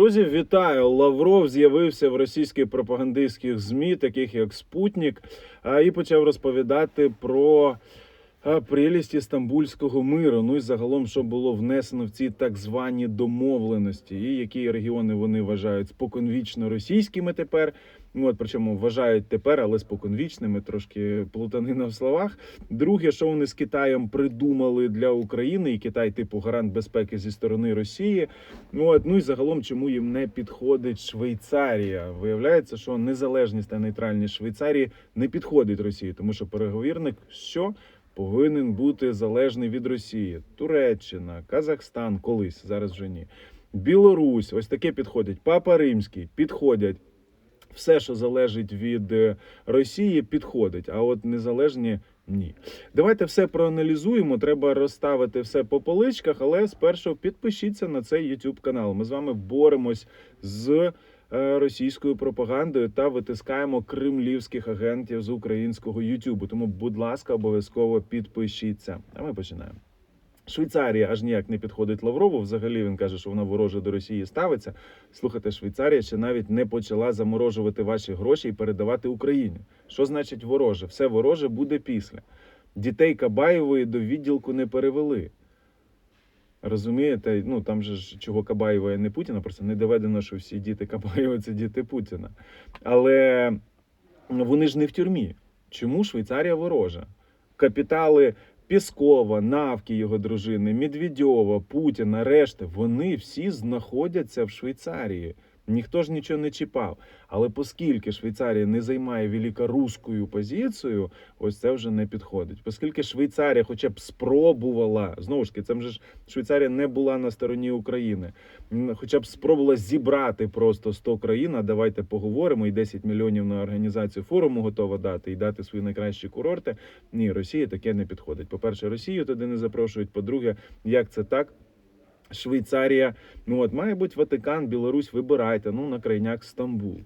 Друзі, вітаю! Лавров з'явився в російських пропагандистських змі, таких як Спутник, і почав розповідати про прелісті стамбульського миру. Ну і загалом, що було внесено в ці так звані домовленості, і які регіони вони вважають споконвічно російськими тепер. Ну, от причому вважають тепер, але споконвічними, трошки плутанина в словах. Друге, що вони з Китаєм придумали для України, і Китай, типу, гарант безпеки зі сторони Росії. Ну, от, ну і загалом, чому їм не підходить Швейцарія? Виявляється, що незалежність та нейтральність Швейцарії не підходить Росії, тому що переговірник що повинен бути залежний від Росії. Туреччина, Казахстан, колись зараз вже ні. Білорусь, ось таке підходить. Папа Римський підходять. Все, що залежить від е, Росії, підходить. А от незалежні ні. Давайте все проаналізуємо. Треба розставити все по поличках, але спершу підпишіться на цей YouTube канал. Ми з вами боремось з російською пропагандою та витискаємо кремлівських агентів з українського YouTube. Тому, будь ласка, обов'язково підпишіться. А ми починаємо. Швейцарія аж ніяк не підходить Лаврову. Взагалі він каже, що вона вороже до Росії ставиться. Слухайте, Швейцарія ще навіть не почала заморожувати ваші гроші і передавати Україні. Що значить вороже? Все вороже буде після. Дітей Кабаєвої до відділку не перевели. Розумієте, ну там же ж чого Кабаєва і не Путіна, просто не доведено, що всі діти Кабаєва це діти Путіна. Але вони ж не в тюрмі. Чому Швейцарія ворожа? Капітали Піскова, Навки, його дружини, Медведєва, Путіна, решти, вони всі знаходяться в Швейцарії. Ніхто ж нічого не чіпав. Але оскільки Швейцарія не займає великоруською позицію, ось це вже не підходить. Оскільки Швейцарія хоча б спробувала, знову ж таки, це вже ж Швейцарія не була на стороні України, хоча б спробувала зібрати просто 100 країн, а давайте поговоримо, і 10 мільйонів на організацію форуму готова дати, і дати свої найкращі курорти. Ні, Росії таке не підходить. По-перше, Росію туди не запрошують. По-друге, як це так? Швейцарія, ну от має бути Ватикан, Білорусь, вибирайте. Ну на крайняк Стамбул.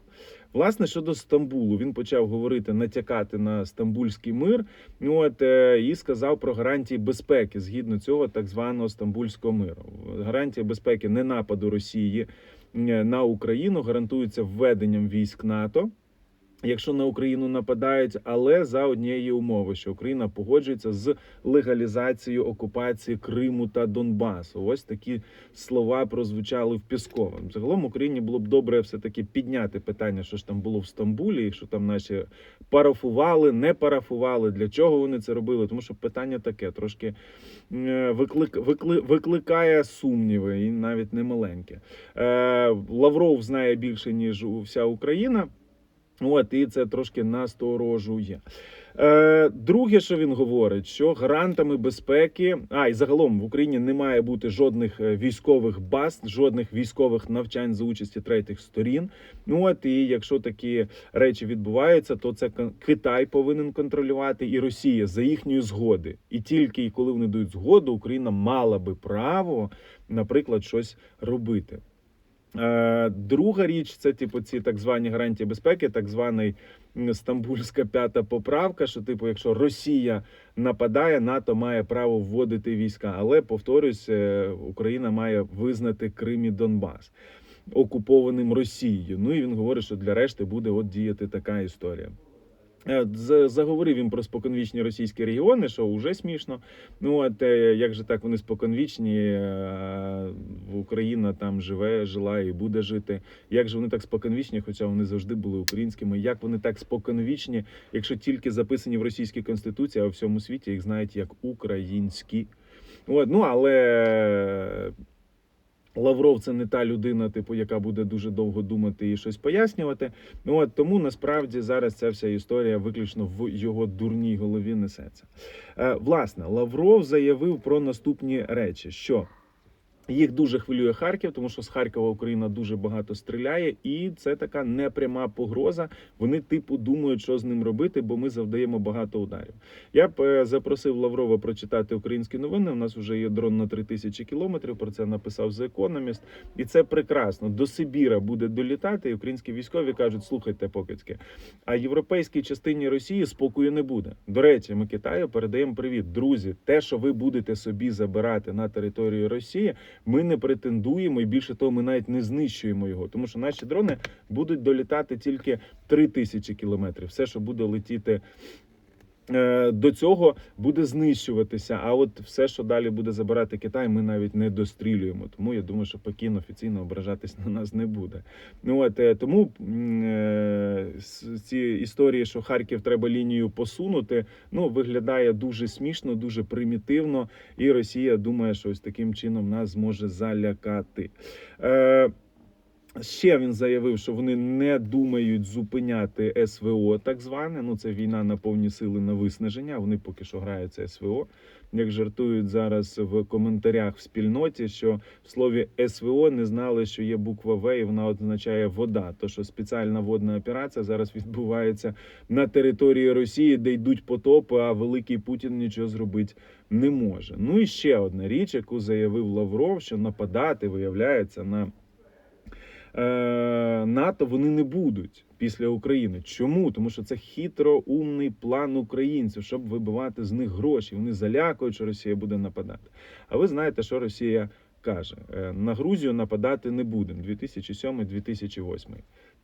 Власне, щодо Стамбулу, він почав говорити, натякати на стамбульський мир. Ну от е, і сказав про гарантії безпеки згідно цього так званого стамбульського миру. Гарантія безпеки не нападу Росії е, на Україну гарантується введенням військ НАТО. Якщо на Україну нападають, але за однієї умови, що Україна погоджується з легалізацією окупації Криму та Донбасу. Ось такі слова прозвучали в Пісковому. Загалом Україні було б добре все таки підняти питання, що ж там було в Стамбулі, що там наші парафували, не парафували. Для чого вони це робили? Тому що питання таке трошки е, виклик, викли, викликає сумніви, і навіть не маленьке. Е, Лавров знає більше ніж вся Україна. От і це трошки насторожує. Е, друге, що він говорить, що гарантами безпеки, а і загалом в Україні не має бути жодних е, військових баз, жодних військових навчань за участі третіх сторін. Ну от і якщо такі речі відбуваються, то це Китай повинен контролювати і Росія за їхньої згоди. І тільки коли вони дають згоду, Україна мала би право, наприклад, щось робити. Е, Друга річ це типу ці так звані гарантії безпеки, так званий стамбульська п'ята поправка. Що, типу, якщо Росія нападає, НАТО має право вводити війська. Але повторюсь, е, Україна має визнати Крим і Донбас окупованим Росією. Ну і він говорить, що для решти буде от діяти така історія. Е, Заговорив він про споконвічні російські регіони, що вже смішно. Ну от е, як же так вони споконвічні, е, Україна там живе, жила і буде жити. Як же вони так споконвічні, хоча вони завжди були українськими? Як вони так споконвічні, якщо тільки записані в російській конституції, а у всьому світі їх знають як українські? От, ну але Лавров це не та людина, типу, яка буде дуже довго думати і щось пояснювати. Ну от тому насправді зараз ця вся історія виключно в його дурній голові несеться. Е, власне, Лавров заявив про наступні речі, що. Їх дуже хвилює Харків, тому що з Харкова Україна дуже багато стріляє, і це така непряма погроза. Вони типу думають, що з ним робити, бо ми завдаємо багато ударів. Я б е, запросив Лаврова прочитати українські новини. У нас вже є дрон на 3000 кілометрів. Про це написав The Economist. І це прекрасно. До Сибіра буде долітати. І українські військові кажуть: слухайте, покидьки, а європейській частині Росії спокою не буде. До речі, ми Китаю передаємо привіт, друзі. Те, що ви будете собі забирати на територію Росії, Ми не претендуємо, і більше того, ми навіть не знищуємо його, тому що наші дрони будуть долітати тільки 3 тисячі кілометрів. Все, що буде летіти. Е, До цього буде знищуватися, а от все, що далі буде забирати Китай, ми навіть не дострілюємо. Тому я думаю, що Пекін офіційно ображатись на нас не буде. Ну от е, тому е, ці історії, що Харків треба лінію посунути, ну виглядає дуже смішно, дуже примітивно, і Росія думає, що ось таким чином нас зможе залякати. Ще він заявив, що вони не думають зупиняти СВО, так зване. Ну це війна на повні сили на виснаження. Вони поки що граються СВО. Як жартують зараз в коментарях в спільноті, що в слові СВО не знали, що є буква В, і вона означає вода. То що спеціальна водна операція зараз відбувається на території Росії, де йдуть потопи, а великий Путін нічого зробити не може. Ну і ще одна річ, яку заявив Лавров, що нападати виявляється на НАТО вони не будуть після України. Чому? Тому що це хитроумний план українців, щоб вибивати з них гроші. Вони залякують, що Росія буде нападати. А ви знаєте, що Росія каже: Е, на Грузію нападати не будемо. 2007-2008.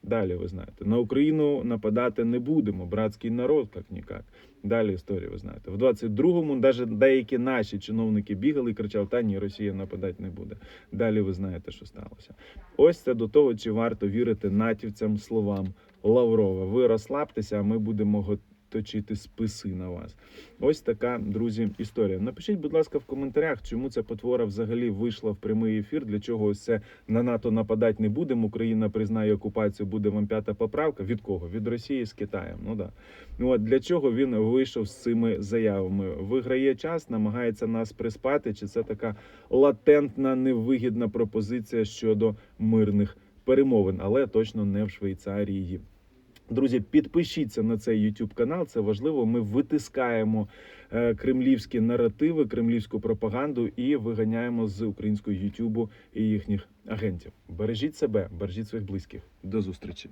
Далі ви знаєте, на Україну нападати не будемо. Братський народ, як нікак. Далі історію ви знаєте. В 22-му навіть деякі наші чиновники бігали і кричали: Та ні, Росія нападати не буде. Далі ви знаєте, що сталося. Ось це до того, чи варто вірити натівцям словам Лаврова. Ви розслабтеся, а ми будемо го- точити списи на вас. Ось така, друзі, історія. Напишіть, будь ласка, в коментарях, чому ця потвора взагалі вийшла в прямий ефір. Для чого ось це на НАТО нападати не будемо. Україна признає окупацію, буде вам п'ята поправка. Від кого? Від Росії з Китаєм. Ну да. Ну от для чого він вийшов з цими заявами? Виграє час, намагається нас приспати, чи це така латентна невигідна пропозиція щодо мирних перемовин, але точно не в Швейцарії. Друзі, підпишіться на цей YouTube канал. Це важливо. Ми витискаємо е, кремлівські наративи, кремлівську пропаганду і виганяємо з українського YouTube і їхніх агентів. Бережіть себе, бережіть своїх близьких. До зустрічі.